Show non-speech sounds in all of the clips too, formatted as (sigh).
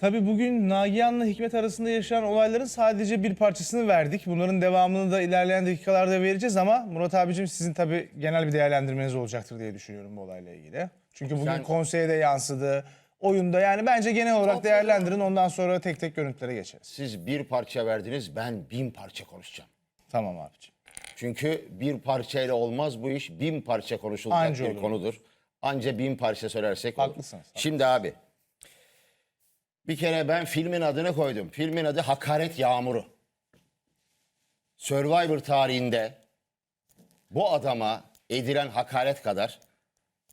Tabii bugün Nagihan'la Hikmet arasında yaşanan olayların sadece bir parçasını verdik. Bunların devamını da ilerleyen dakikalarda vereceğiz ama Murat abicim sizin tabii genel bir değerlendirmeniz olacaktır diye düşünüyorum bu olayla ilgili. Çünkü bugün Sen- konseye de yansıdı, oyunda yani bence genel olarak değerlendirin ondan sonra tek tek görüntülere geçeriz. Siz bir parça verdiniz, ben bin parça konuşacağım. Tamam abicim. Çünkü bir parçayla olmaz bu iş. Bin parça konuşulacak Anca bir olur. konudur. Anca bin parça söylersek olur. Haklısınız, Şimdi abi. Bir kere ben filmin adını koydum. Filmin adı Hakaret Yağmuru. Survivor tarihinde bu adama edilen hakaret kadar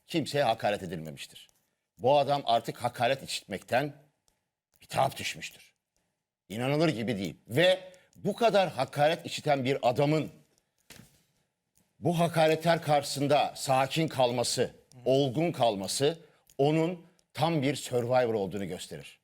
kimseye hakaret edilmemiştir. Bu adam artık hakaret işitmekten bitap düşmüştür. İnanılır gibi değil. Ve bu kadar hakaret işiten bir adamın bu hakaretler karşısında sakin kalması, olgun kalması onun tam bir survivor olduğunu gösterir.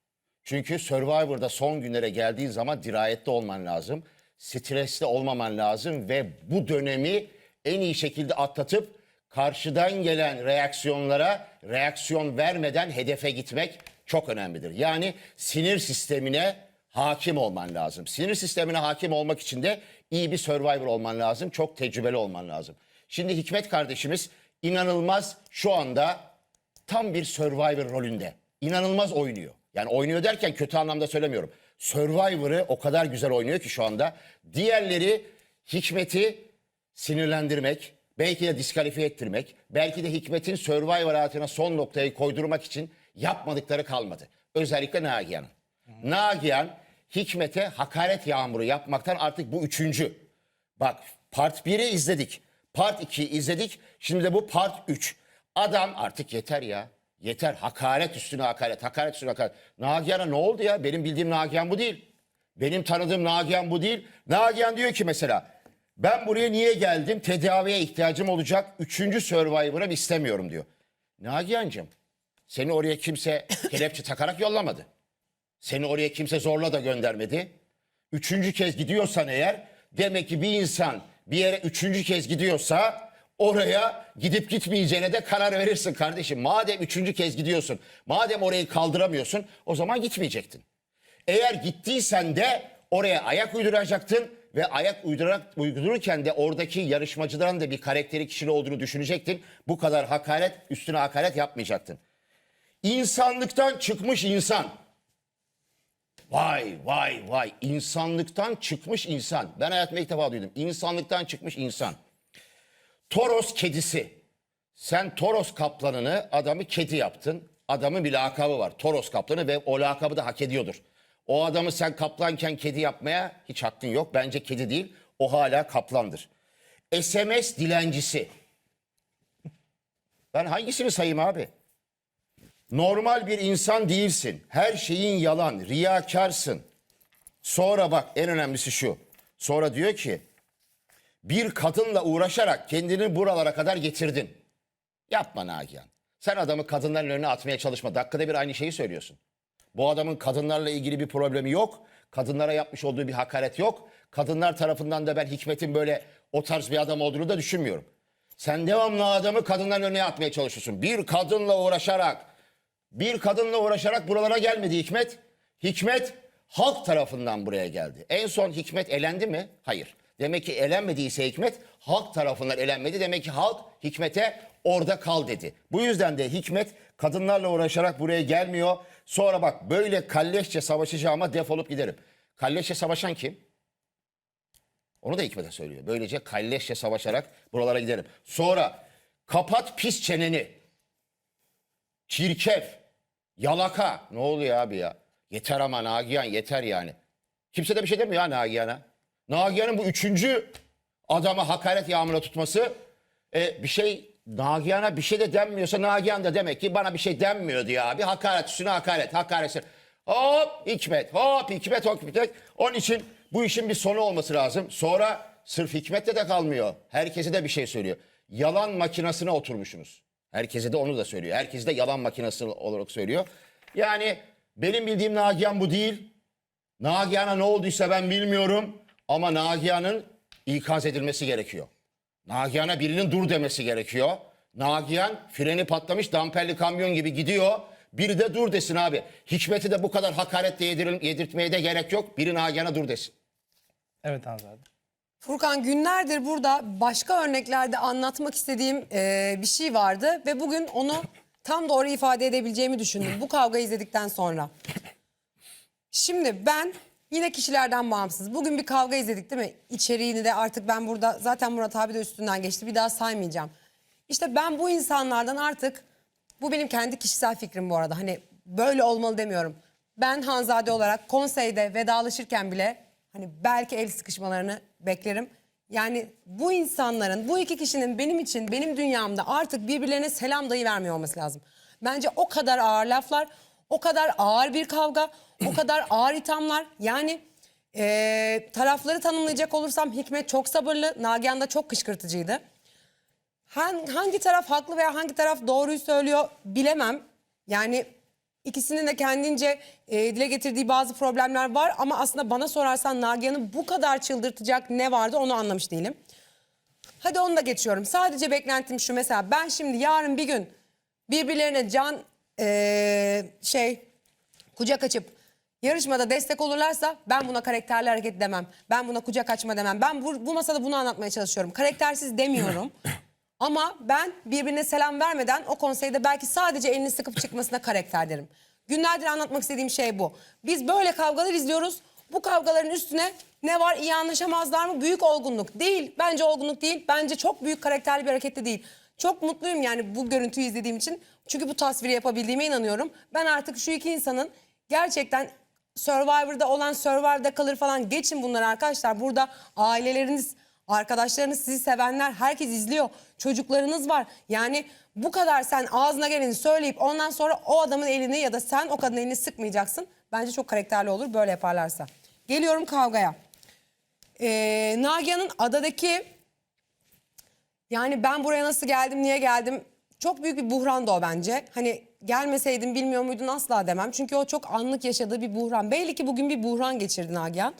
Çünkü survivor'da son günlere geldiğin zaman dirayetli olman lazım. Stresli olmaman lazım ve bu dönemi en iyi şekilde atlatıp karşıdan gelen reaksiyonlara reaksiyon vermeden hedefe gitmek çok önemlidir. Yani sinir sistemine hakim olman lazım. Sinir sistemine hakim olmak için de iyi bir survivor olman lazım. Çok tecrübeli olman lazım. Şimdi Hikmet kardeşimiz inanılmaz şu anda tam bir survivor rolünde. İnanılmaz oynuyor. Yani oynuyor derken kötü anlamda söylemiyorum. Survivor'ı o kadar güzel oynuyor ki şu anda. Diğerleri Hikmet'i sinirlendirmek, belki de diskalifiye ettirmek, belki de Hikmet'in Survivor hayatına son noktayı koydurmak için yapmadıkları kalmadı. Özellikle Nagihan'ın. Nagihan Hikmet'e hakaret yağmuru yapmaktan artık bu üçüncü. Bak part 1'i izledik. Part 2'yi izledik. Şimdi de bu part 3. Adam artık yeter ya. Yeter. Hakaret üstüne hakaret. Hakaret üstüne hakaret. Nagihan'a ne oldu ya? Benim bildiğim Nagihan bu değil. Benim tanıdığım Nagihan bu değil. Nagihan diyor ki mesela ben buraya niye geldim? Tedaviye ihtiyacım olacak. Üçüncü Survivor'ım istemiyorum diyor. Nagihan'cığım seni oraya kimse (laughs) kelepçe takarak yollamadı. Seni oraya kimse zorla da göndermedi. Üçüncü kez gidiyorsan eğer demek ki bir insan bir yere üçüncü kez gidiyorsa oraya gidip gitmeyeceğine de karar verirsin kardeşim. Madem üçüncü kez gidiyorsun, madem orayı kaldıramıyorsun o zaman gitmeyecektin. Eğer gittiysen de oraya ayak uyduracaktın ve ayak uydurak, uydururken de oradaki yarışmacıların da bir karakteri kişili olduğunu düşünecektin. Bu kadar hakaret üstüne hakaret yapmayacaktın. İnsanlıktan çıkmış insan. Vay vay vay insanlıktan çıkmış insan. Ben hayatımda ilk defa duydum. İnsanlıktan çıkmış insan. Toros kedisi. Sen Toros kaplanını adamı kedi yaptın. Adamın bir lakabı var. Toros kaplanı ve o lakabı da hak ediyordur. O adamı sen kaplanken kedi yapmaya hiç hakkın yok. Bence kedi değil. O hala kaplandır. SMS dilencisi. Ben hangisini sayayım abi? Normal bir insan değilsin. Her şeyin yalan, riyakarsın. Sonra bak en önemlisi şu. Sonra diyor ki bir kadınla uğraşarak kendini buralara kadar getirdin. Yapma Nagihan. Sen adamı kadınların önüne atmaya çalışma. Dakikada bir aynı şeyi söylüyorsun. Bu adamın kadınlarla ilgili bir problemi yok. Kadınlara yapmış olduğu bir hakaret yok. Kadınlar tarafından da ben Hikmet'in böyle o tarz bir adam olduğunu da düşünmüyorum. Sen devamlı adamı kadınların önüne atmaya çalışıyorsun. Bir kadınla uğraşarak, bir kadınla uğraşarak buralara gelmedi Hikmet. Hikmet halk tarafından buraya geldi. En son Hikmet elendi mi? Hayır. Demek ki elenmediyse Hikmet halk tarafından elenmedi. Demek ki halk Hikmet'e orada kal dedi. Bu yüzden de Hikmet kadınlarla uğraşarak buraya gelmiyor. Sonra bak böyle kalleşçe savaşacağıma defolup giderim. Kalleşçe savaşan kim? Onu da Hikmet'e söylüyor. Böylece kalleşçe savaşarak buralara giderim. Sonra kapat pis çeneni. Çirkef. Yalaka. Ne oluyor abi ya? Yeter ama Nagihan yeter yani. Kimse de bir şey demiyor ha Nagihan'a. Nagihan'ın bu üçüncü adama hakaret yağmuruna tutması e, bir şey Nagihan'a bir şey de denmiyorsa Nagihan da demek ki bana bir şey denmiyor diyor abi. Hakaret üstüne hakaret, hakaret. Hop Hikmet, hop Hikmet, hop Hikmet. Onun için bu işin bir sonu olması lazım. Sonra sırf Hikmet'te de kalmıyor. Herkese de bir şey söylüyor. Yalan makinasına oturmuşsunuz. Herkese de onu da söylüyor. Herkese de yalan makinası olarak söylüyor. Yani benim bildiğim Nagihan bu değil. Nagihan'a ne olduysa ben bilmiyorum. Ama Nagihan'ın ikaz edilmesi gerekiyor. Nagihan'a birinin dur demesi gerekiyor. Nagihan freni patlamış damperli kamyon gibi gidiyor. Biri de dur desin abi. Hikmet'i de bu kadar hakaretle yedir, yedirtmeye de gerek yok. Biri Nagihan'a dur desin. Evet Hanzade. Furkan günlerdir burada başka örneklerde anlatmak istediğim e, bir şey vardı ve bugün onu tam doğru ifade edebileceğimi düşündüm bu kavgayı izledikten sonra. Şimdi ben yine kişilerden bağımsız. Bugün bir kavga izledik değil mi? İçeriğini de artık ben burada zaten Murat abi de üstünden geçti. Bir daha saymayacağım. İşte ben bu insanlardan artık bu benim kendi kişisel fikrim bu arada. Hani böyle olmalı demiyorum. Ben Hanzade olarak konseyde vedalaşırken bile hani belki el sıkışmalarını beklerim. Yani bu insanların, bu iki kişinin benim için, benim dünyamda artık birbirlerine selam dahi vermiyor olması lazım. Bence o kadar ağır laflar, o kadar ağır bir kavga, o (clears throat) kadar ağır ithamlar. Yani eee, tarafları tanımlayacak olursam Hikmet çok sabırlı, Nagihan da çok kışkırtıcıydı. Han- hangi taraf haklı veya hangi taraf doğruyu söylüyor bilemem. Yani ikisinin de kendince e, dile getirdiği bazı problemler var ama aslında bana sorarsan Nagihan'ı bu kadar çıldırtacak ne vardı onu anlamış değilim. Hadi onu da geçiyorum. Sadece beklentim şu mesela ben şimdi yarın bir gün birbirlerine can e, şey kucak açıp yarışmada destek olurlarsa ben buna karakterli hareket demem. Ben buna kucak açma demem. Ben bu, bu masada bunu anlatmaya çalışıyorum. Karaktersiz demiyorum. (laughs) Ama ben birbirine selam vermeden o konseyde belki sadece elini sıkıp çıkmasına karakter derim. Günlerdir anlatmak istediğim şey bu. Biz böyle kavgalar izliyoruz. Bu kavgaların üstüne ne var iyi anlaşamazlar mı? Büyük olgunluk değil. Bence olgunluk değil. Bence çok büyük karakterli bir hareket de değil. Çok mutluyum yani bu görüntüyü izlediğim için. Çünkü bu tasviri yapabildiğime inanıyorum. Ben artık şu iki insanın gerçekten Survivor'da olan Survivor'da kalır falan geçin bunları arkadaşlar. Burada aileleriniz, arkadaşlarınız, sizi sevenler herkes izliyor. Çocuklarınız var. Yani bu kadar sen ağzına geleni söyleyip ondan sonra o adamın elini ya da sen o kadının elini sıkmayacaksın. Bence çok karakterli olur böyle yaparlarsa. Geliyorum kavgaya. Ee, Nagihan'ın adadaki yani ben buraya nasıl geldim, niye geldim? Çok büyük bir buhrandı o bence. Hani gelmeseydim bilmiyor muydun asla demem. Çünkü o çok anlık yaşadığı bir buhran. Belli ki bugün bir buhran geçirdi Nagihan.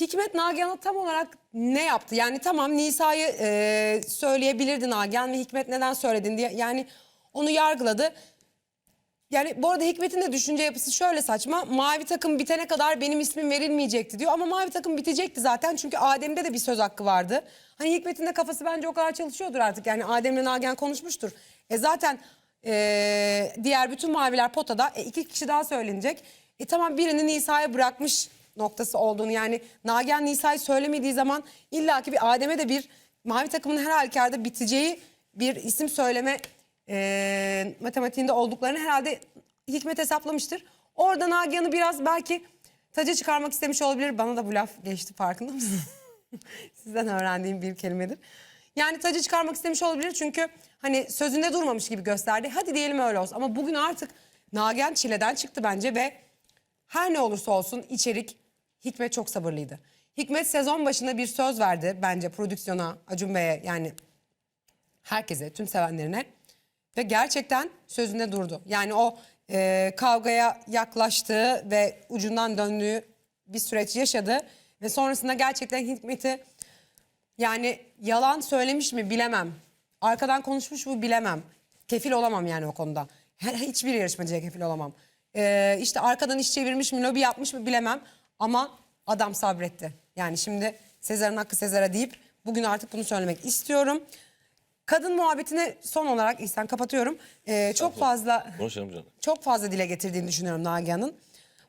Hikmet Nagihan'a tam olarak ne yaptı? Yani tamam Nisa'yı e, söyleyebilirdi Nagihan ve Hikmet neden söyledin diye. Yani onu yargıladı. Yani bu arada Hikmet'in de düşünce yapısı şöyle saçma. Mavi takım bitene kadar benim ismim verilmeyecekti diyor. Ama mavi takım bitecekti zaten. Çünkü Adem'de de bir söz hakkı vardı. Hani Hikmet'in de kafası bence o kadar çalışıyordur artık. Yani Adem'le Nagihan konuşmuştur. E zaten e, diğer bütün maviler potada. E, iki kişi daha söylenecek. E tamam birini Nisa'ya bırakmış noktası olduğunu. Yani Nagihan Nisa'yı söylemediği zaman illaki bir Adem'e de bir mavi takımın her halükarda biteceği bir isim söyleme e, matematiğinde olduklarını herhalde Hikmet hesaplamıştır. Orada Nagihan'ı biraz belki taca çıkarmak istemiş olabilir. Bana da bu laf geçti farkında mısınız? (laughs) Sizden öğrendiğim bir kelimedir. Yani tacı çıkarmak istemiş olabilir çünkü hani sözünde durmamış gibi gösterdi. Hadi diyelim öyle olsun ama bugün artık Nagihan çileden çıktı bence ve her ne olursa olsun içerik Hikmet çok sabırlıydı. Hikmet sezon başında bir söz verdi bence prodüksiyona, Acun Bey'e yani herkese, tüm sevenlerine ve gerçekten sözünde durdu. Yani o e, kavgaya yaklaştığı ve ucundan döndüğü bir süreç yaşadı ve sonrasında gerçekten Hikmet'i yani yalan söylemiş mi bilemem. Arkadan konuşmuş mu bilemem. Kefil olamam yani o konuda. Hiçbir yarışmacıya kefil olamam. Ee, işte arkadan iş çevirmiş mi, lobi yapmış mı bilemem. Ama adam sabretti. Yani şimdi Sezar'ın hakkı Sezar'a deyip bugün artık bunu söylemek istiyorum. Kadın muhabbetini son olarak İhsan kapatıyorum. Ee, çok fazla Konuşalım canım. çok fazla dile getirdiğini düşünüyorum Nagihan'ın.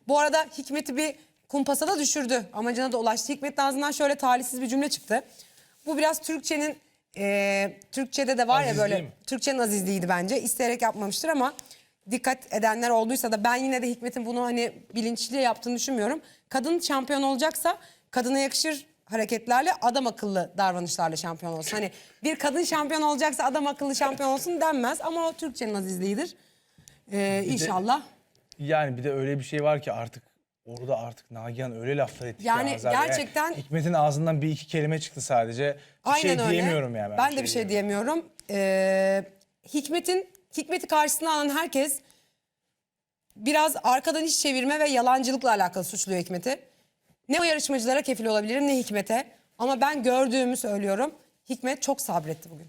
Bu arada Hikmet'i bir kumpasa da düşürdü. Amacına da ulaştı. Hikmet'in ağzından şöyle talihsiz bir cümle çıktı. Bu biraz Türkçenin, e, Türkçe'de de var ya Azizliği böyle, mi? Türkçenin azizliğiydi bence. İsteyerek yapmamıştır ama dikkat edenler olduysa da ben yine de Hikmet'in bunu hani bilinçli yaptığını düşünmüyorum. Kadın şampiyon olacaksa kadına yakışır hareketlerle adam akıllı davranışlarla şampiyon olsun. Hani bir kadın şampiyon olacaksa adam akıllı şampiyon olsun denmez ama o Türkçenin azizliğidir. Ee, inşallah. Yani bir de öyle bir şey var ki artık orada artık Nagihan öyle laflar etti ki Yani Hanzade. gerçekten- Hikmet'in ağzından bir iki kelime çıktı sadece. Bir şey Aynen öyle. diyemiyorum yani. Ben, de bir şey diyemiyorum. Ee, Hikmet'in Hikmet'i karşısına alan herkes biraz arkadan iş çevirme ve yalancılıkla alakalı suçluyor Hikmet'i. Ne o yarışmacılara kefil olabilirim ne Hikmet'e. Ama ben gördüğümü söylüyorum. Hikmet çok sabretti bugün.